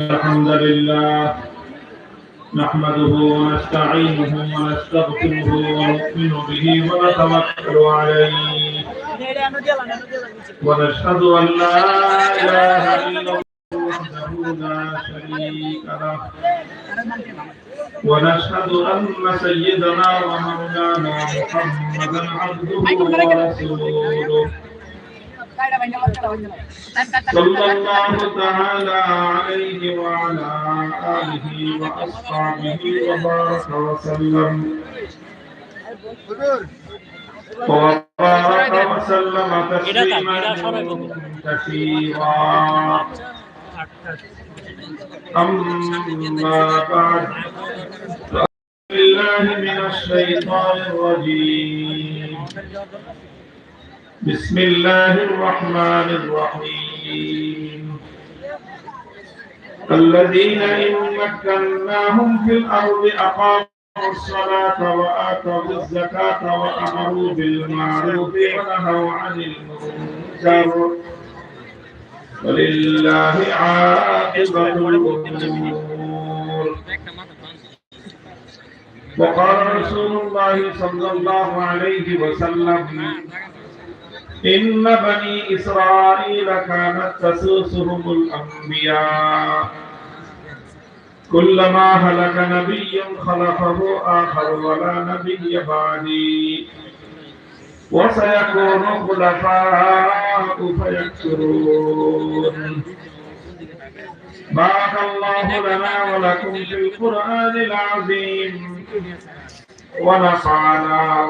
الحمد لله نحمده ونستعينه ونستغفره ونؤمن به ونتوكل عليه. ونشهد أن لا إله إلا الله وحده لا شريك له. ونشهد أن سيدنا ومولانا محمدا عبده ورسوله. صلى الله تعالى عليه وعلى آله وأصحابه وبارك وسلم وبارك وسلم تسليما كثيرا أما بعد بالله من الشيطان الرجيم بسم الله الرحمن الرحيم. الذين إن مكناهم في الأرض أقاموا الصلاة وآتوا الزكاة وأمروا بالمعروف ونهوا عن المنكر. ولله عاقبة الأمور. وقال رسول الله صلى الله عليه وسلم إن بني إسرائيل كانت تسوسهم الأنبياء. كلما هلك نبي خلفه آخر ولا نبي بعدي. وسيكون خلفاء فيكثرون بارك الله لنا ولكم في القرآن العظيم. ونفعنا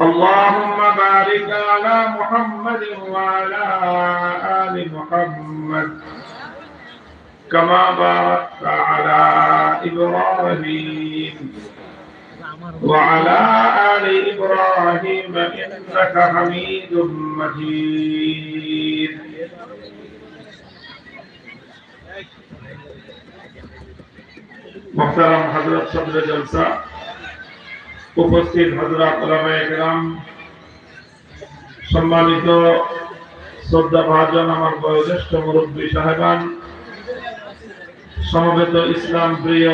اللهم بارك على محمد وعلى آل محمد. كما باركت على إبراهيم وعلى آل إبراهيم إنك حميد مجيد. محترم حضرت صدر جلسہ উপস্থিত হজরত রাম সম্মানিত শ্রদ্ধা ভাজন আমার বয়োজ্যেষ্ঠ মুরব্বী সাহেবান, সমবেত ইসলাম প্রিয়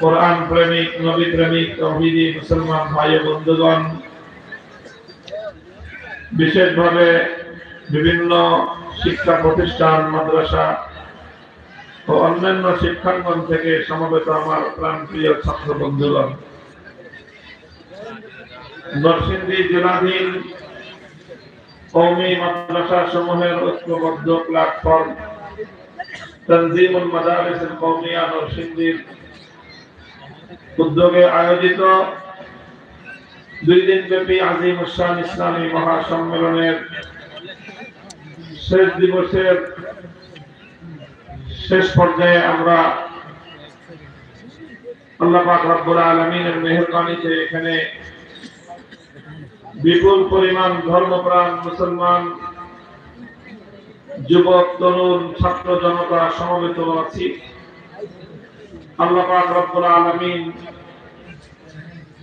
কোরআন প্রেমিক, নবী প্রেমিক, তহিদি মুসলমান ভাই বন্ধুগণ, বিশেষভাবে বিভিন্ন শিক্ষা প্রতিষ্ঠান, মাদ্রাসা ও অন্যান্য শিক্ষাঙ্গন থেকে সমবেত আমার প্রাণপ্রিয় ছাত্র বন্ধুগণ। নরসিংদী জেলাধীন কৌমি মাদ্রাসা সমূহের ঐক্যবদ্ধ প্ল্যাটফর্ম তনজিমুল মাদারিস কৌমিয়া নরসিংদীর উদ্যোগে আয়োজিত দুই দিন ব্যাপী আজিম উসান ইসলামী মহাসম্মেলনের শেষ দিবসের শেষ পর্যায়ে আমরা আল্লাহ পাক রব্বুল আলামিনের মেহেরবানিতে এখানে বিপুল পরিমাণ ধর্মপ্রাণ মুসলমান, যুবক, তরুণ, ছাত্র জনতা সমবেত আছি। আল্লাহ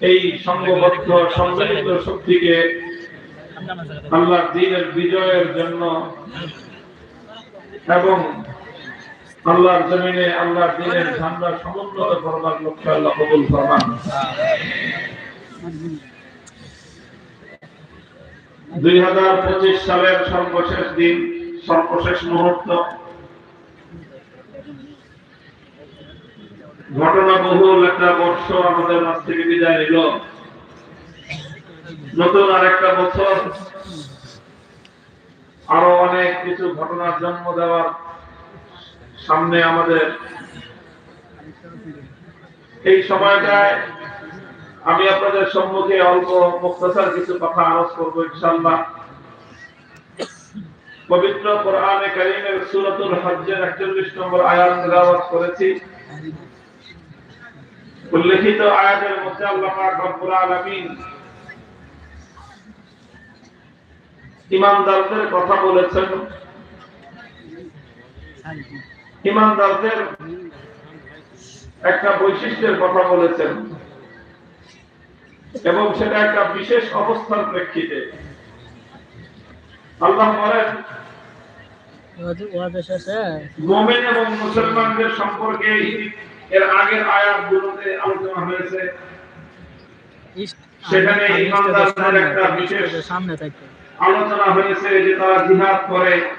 এই সংঘবদ্ধ, সম্মিলিত শক্তিকে আল্লাহ দিনের বিজয়ের জন্য এবং আল্লাহর জমিনে আল্লাহর দিনের ঝান্ডা সমুন্নত করবার লক্ষ্যে আল্লাহ কবুল ফরমান। দুই হাজার পঁচিশ সালের সর্বশেষ দিন, সর্বশেষ মুহূর্ত। ঘটনা বহুল একটা বর্ষ আমাদের মাছ থেকে বিদায় নিল। নতুন আর একটা বছর। আরও অনেক কিছু ঘটনার জন্ম দেওয়ার সামনে আমাদের। এই সময়টায় আমি আপনাদের সম্মুখে অল্প মুক্তসার কিছু কথা আরোপ করব ইনশাল্লাহ পবিত্র কোরআনে কারীমের সূরাতুল হজ্জের 41 নম্বর আয়াত তেলাওয়াত করেছি। উল্লেখিত আয়াতের মধ্যে আল্লাহ রব্বুল আলামিন ইমানদারদের কথা বলেছেন। ইমানদারদের একটা বৈশিষ্ট্যের কথা বলেছেন। এবং সেটা একটা বিশেষ অবস্থার প্রেক্ষিতে। আল্লাহ বলেন মোমেন এবং মুসলমানদের সম্পর্কে এর আগের আয়াতগুলোতে আলোচনা হয়েছে। সেখানে ইমানদারদের একটা বিশেষ- সামনে থাকবে। আলোচনা হয়েছে যে তারা জিহাদ করে।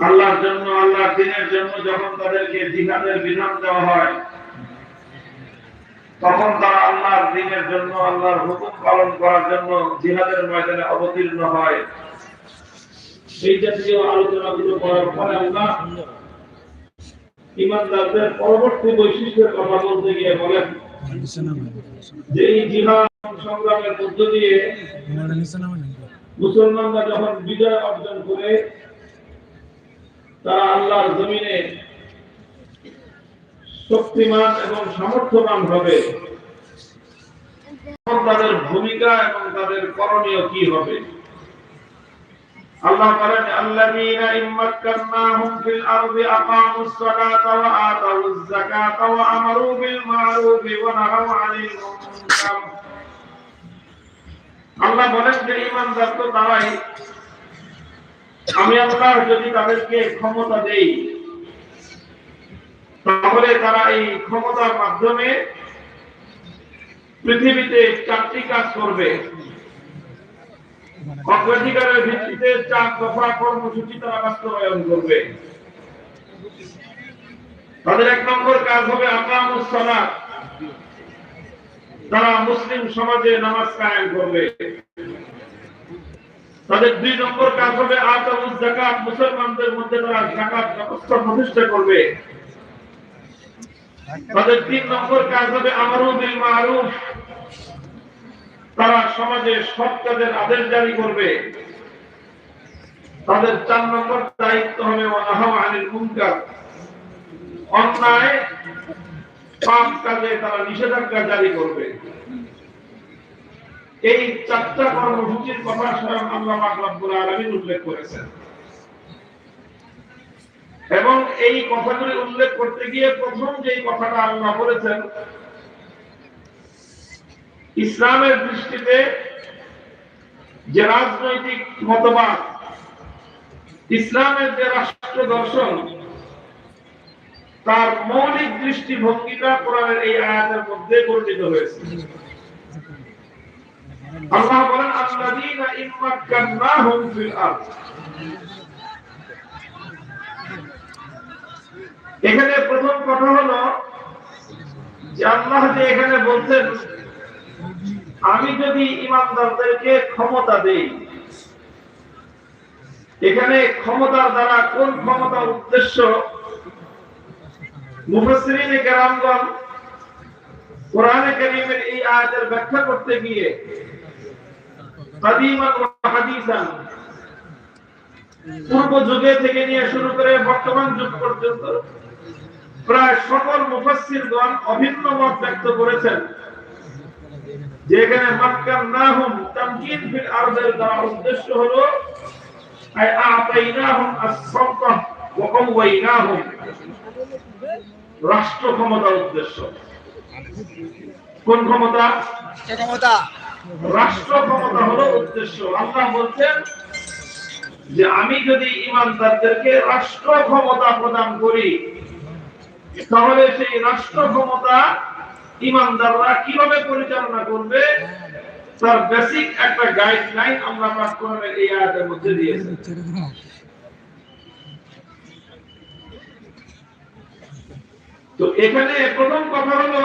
আল্লাহর জন্য আল্লাহর দিনের জন্য যখন তাদেরকে জিহাদের বিধান দেওয়া হয় তখন তারা আল্লাহর দিনের জন্য, আল্লাহর হুকুম পালন করার জন্য জিহাদের ময়দানে অবতীর্ণ হয়। এই জাতীয় আলোচনাগুলো করার পরে আল্লাহ ইমানদারদের পরবর্তী বৈশিষ্ট্যের কথা বলতে গিয়ে বলেন যে এই জিহাদ সংগ্রামের মধ্য দিয়ে মুসলমানরা যখন বিজয় অর্জন করে, তারা আল্লাহর জমিনে শক্তিমান এবং সামর্থ্যবান হবে। তাদের ভূমিকা এবং তাদের করণীয় কি হবে? আল্লাহ বলেন, আল্লাযীনা ইম্মাক্কানাহুম ফিল আরদি আকামুস সালাতা ওয়া যাকাতা ওয়া আমারু বিল ওয়া নাহাউ আনিল মুনকার। আল্লাহ বলেন যে ইমানদার তো তারাই। আমি আল্লাহ যদি তাদেরকে ক্ষমতা দেই তাহলে তারা এই ক্ষমতার মাধ্যমে পৃথিবীতে চারটি কাজ করবে। অগ্রাধিকারের ভিত্তিতে চার দফা কর্মসূচি তারা বাস্তবায়ন করবে। তাদের এক নম্বর কাজ হবে আকামুস তারা মুসলিম সমাজে নামাজ কায়েম করবে। তাদের দুই নম্বর কাজ হবে আতাউজ যাকাত। মুসলমানদের মধ্যে তারা যাকাত ব্যবস্থা প্রতিষ্ঠা করবে। তাদের তিন নম্বর কাজ হবে আমারু বিল মারুফ। তারা সমাজে সৎ কাজের আদেশ জারি করবে। তাদের চার নম্বর দায়িত্ব হবে আনিল মুনকার। অন্যায় পাপ কাজে তারা নিষেধাজ্ঞা জারি করবে। এই চারটা কর্মসূচির কথা স্বয়ং আল্লাহ পাক রব্বুল আলামিন উল্লেখ করেছেন। এবং এই কথাগুলি উল্লেখ করতে গিয়ে প্রথম যে কথাটা আল্লাহ বলেছেন, ইসলামের দৃষ্টিতে যে রাজনৈতিক মতবাদ, ইসলামের যে রাষ্ট্র দর্শন, তার মৌলিক দৃষ্টিভঙ্গিটা কোরআনের এই আয়াতের মধ্যে বর্ণিত হয়েছে। আল্লাহ বলেন, আল্লাযীনা ইম্মাক্কান্নাহুম ফিল আরদ। এখানে প্রথম কথা হলো যে আল্লাহ যে এখানে বলছেন, আমি যদি ইমানদারদেরকে ক্ষমতা দেই, এখানে ক্ষমতার দ্বারা কোন ক্ষমতার উদ্দেশ্য? মুফাসসিরিনে কেরামগণ কোরআনে কারীমের এই আয়াতের ব্যাখ্যা করতে গিয়ে কাদিমান হাদিসান পূর্ব যুগে থেকে নিয়ে শুরু করে বর্তমান যুগ পর্যন্ত প্রায় সকল মুফাসসিরগণ অভিন্ন মত ব্যক্ত করেছেন। যে এখানে মাক্কান নাহুম তামকিন ফিল আরদের দ্বারা উদ্দেশ্য হলো আই আতাইনাহুম আস-সালতাহ ওয়া কাওয়াইনাহুম রাষ্ট্র ক্ষমতার উদ্দেশ্য। কোন ক্ষমতা? ক্ষমতা। রাষ্ট্র ক্ষমতা হলো উদ্দেশ্য। আল্লাহ বলছেন যে আমি যদি ইমানদারদেরকে রাষ্ট্র ক্ষমতা প্রদান করি তাহলে সেই রাষ্ট্র ক্ষমতা ইমানদাররা কীভাবে পরিচালনা করবে? তার বেসিক একটা গাইডলাইন আমরা পাঠ কোরআনের এই আয়াতের মধ্যে দিয়েছি। তো এখানে প্রথম কথা হলো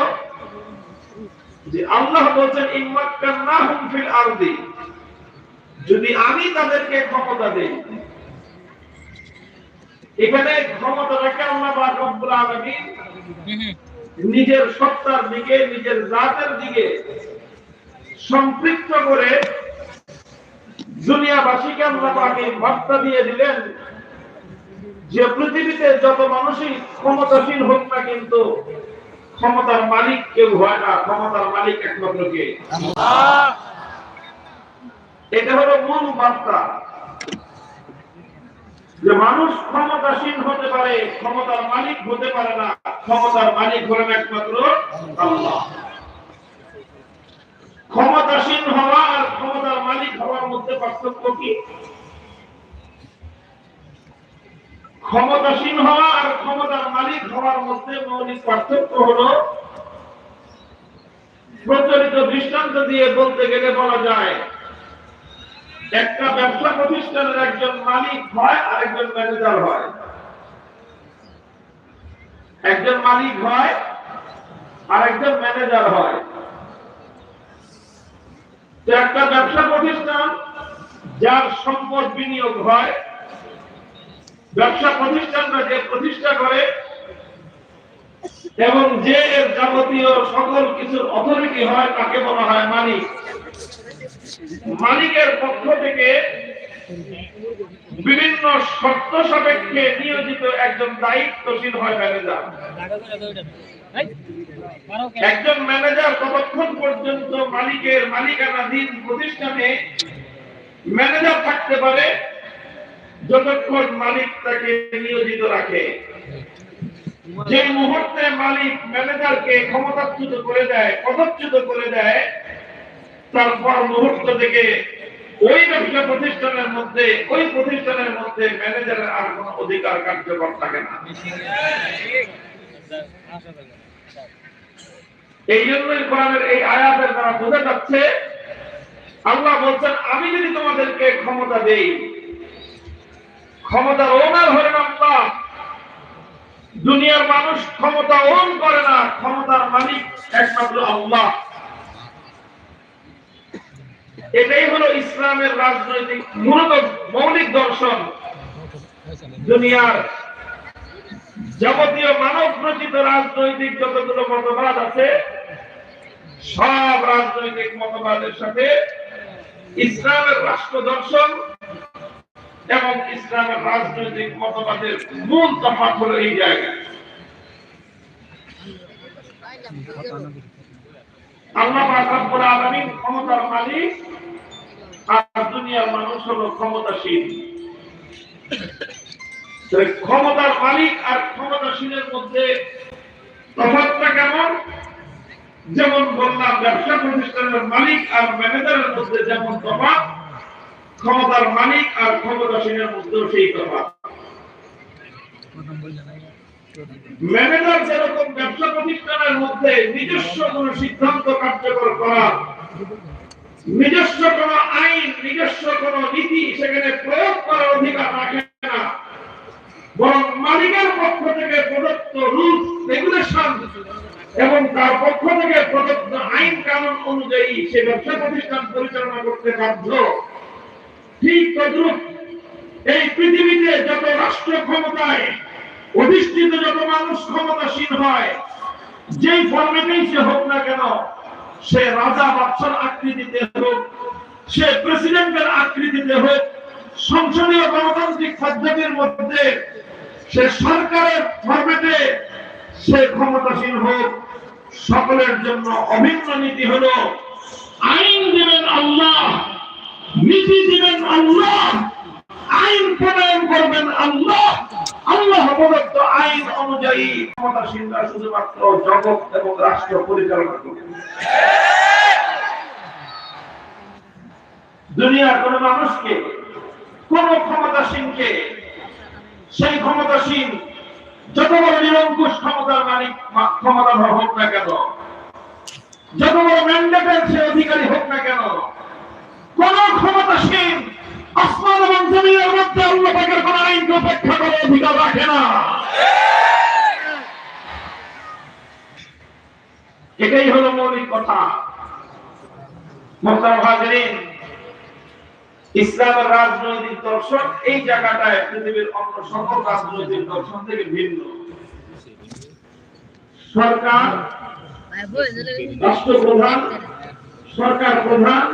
যে আল্লাহ বলছেন ইম্মাক্কান্নাহুম ফিল আরদি। যদি আমি তাদেরকে ক্ষমতা দেই এখানে ক্ষমতাটাকে আল্লাহ রব্বুল আলামিন নিজের সত্তার দিকে নিজের জাতের দিকে সম্পৃক্ত করে দুনিয়াবাসীকে আল্লাহ বার্তা দিয়ে দিলেন যে পৃথিবীতে যত মানুষই ক্ষমতাসীন হোক না কিন্তু ক্ষমতার মালিক কেউ হয় না ক্ষমতার মালিক একমাত্র কে? এটা হলো মূল বার্তা। যে মানুষ ক্ষমতাসীন হতে পারে, ক্ষমতার মালিক হতে পারে না, ক্ষমতার মালিক হলেন একমাত্র ক্ষমতাসীন হওয়া আর ক্ষমতার মালিক হওয়ার মধ্যে পার্থক্য কি? ক্ষমতাসীন হওয়া আর ক্ষমতার মালিক হওয়ার মধ্যে মৌলিক পার্থক্য হলো প্রচলিত দৃষ্টান্ত দিয়ে বলতে গেলে বলা যায় একটা ব্যবসা প্রতিষ্ঠানের একজন মালিক হয় আর একজন ম্যানেজার হয়। একজন মালিক হয় আর একজন ম্যানেজার হয়। একটা ব্যবসা প্রতিষ্ঠান, যার সম্পদ বিনিয়োগ হয়, ব্যবসা প্রতিষ্ঠানটা যে প্রতিষ্ঠা করে এবং যে যাবতীয় সকল কিছুর অথরিটি হয়, তাকে বলা হয় মালিক। মালিকের পক্ষ থেকে বিভিন্ন শর্ত সাপেক্ষে নিয়োজিত একজন দায়িত্বশীল হয় ম্যানেজার। একজন ম্যানেজার ততক্ষণ পর্যন্ত মালিকের মালিকানাধীন প্রতিষ্ঠানে ম্যানেজার থাকতে পারে যতক্ষণ মালিক তাকে নিয়োজিত রাখে। যে মুহূর্তে মালিক ম্যানেজারকে ক্ষমতাচ্যুত করে দেয়, পদচ্যুত করে দেয় তারপর মুহূর্ত থেকে ওই ব্যবসা প্রতিষ্ঠানের মধ্যে, ওই প্রতিষ্ঠানের মধ্যে ম্যানেজারের আর কোনো অধিকার কার্যকর থাকে না। এই জন্যই কোরআনের এই আয়াতের দ্বারা বোঝা যাচ্ছে, আল্লাহ বলছেন, আমি যদি তোমাদেরকে ক্ষমতা দেই ক্ষমতা ওনার হলেন আল্লাহ। দুনিয়ার মানুষ ক্ষমতা ওন করে না, ক্ষমতার মালিক একমাত্র আল্লাহ। এটাই হলো ইসলামের রাজনৈতিক মূলত মৌলিক দর্শন দুনিয়ার যাবতীয় মানব রচিত রাজনৈতিক যতগুলো মতবাদ আছে, সব রাজনৈতিক মতবাদের সাথে ইসলামের রাষ্ট্র দর্শন এবং ইসলামের রাজনৈতিক মতবাদের মূল তফাৎ হলো এই জায়গায়। যেমন বললাম, ব্যবসা প্রতিষ্ঠানের মালিক আর ম্যানেজারের মধ্যে যেমন তফাৎ, ক্ষমতার মালিক আর ক্ষমতাশীলের মধ্যেও সেই তফাৎ। ম্যানেজার যেরকম মধ্যে নিজস্ব কোন সিদ্ধান্ত কার্যকর করা, নিজস্ব কোন আইন, নিজস্ব কোন নীতি সেখানে প্রয়োগ করার অধিকার রাখে না। বরং মালিকের পক্ষ থেকে প্রদত্ত রুলস, রেগুলেশন এবং তার পক্ষ থেকে প্রদত্ত আইন কানুন অনুযায়ী সে ব্যবসা প্রতিষ্ঠান পরিচালনা করতে বাধ্য। ঠিক তদ্রুপ এই পৃথিবীতে যত রাষ্ট্র ক্ষমতায় অধিষ্ঠিত যত মানুষ ক্ষমতাসীন হয় যেই ফর্মেটেই সে হোক না কেন, সে রাজা বাদশার আকৃতিতে হোক, সে প্রেসিডেন্টের আকৃতিতে হোক, সংসদীয় গণতান্ত্রিক পদ্ধতির মধ্যে সে সরকারের ফরম্যাটে সে ক্ষমতাসীন হোক। সকলের জন্য অভিন্ন নীতি হলো, আইন দিবেন আল্লাহ, নীতি দিবেন আল্লাহ, আইন প্রণয়ন করবেন আল্লাহ। আইন অনুযায়ী ক্ষমতাসীনরা শুধুমাত্র জগৎ এবং রাষ্ট্র পরিচালনা করবেন দুনিয়ার কোন মানুষকে, কোন ক্ষমতাসীনকে, সেই ক্ষমতাসীন যত বড় নিরঙ্কুশ ক্ষমতার মালিক ক্ষমতার হোক না কেন, যত বড় ম্যান্ডেটের সে অধিকারী হোক না কেন, কোন ক্ষমতাসীন আসমান এবং জমিনের মধ্যে আল্লাহ পাকের কোন আইনকে উপেক্ষা করার অধিকার রাখে না। এটাই হলো মৌলিক কথা। ইসলামের রাজনৈতিক দর্শন এই জায়গাটায় পৃথিবীর অন্য সকল রাজনৈতিক দর্শন থেকে ভিন্ন। সরকার রাষ্ট্রপ্রধান সরকার প্রধান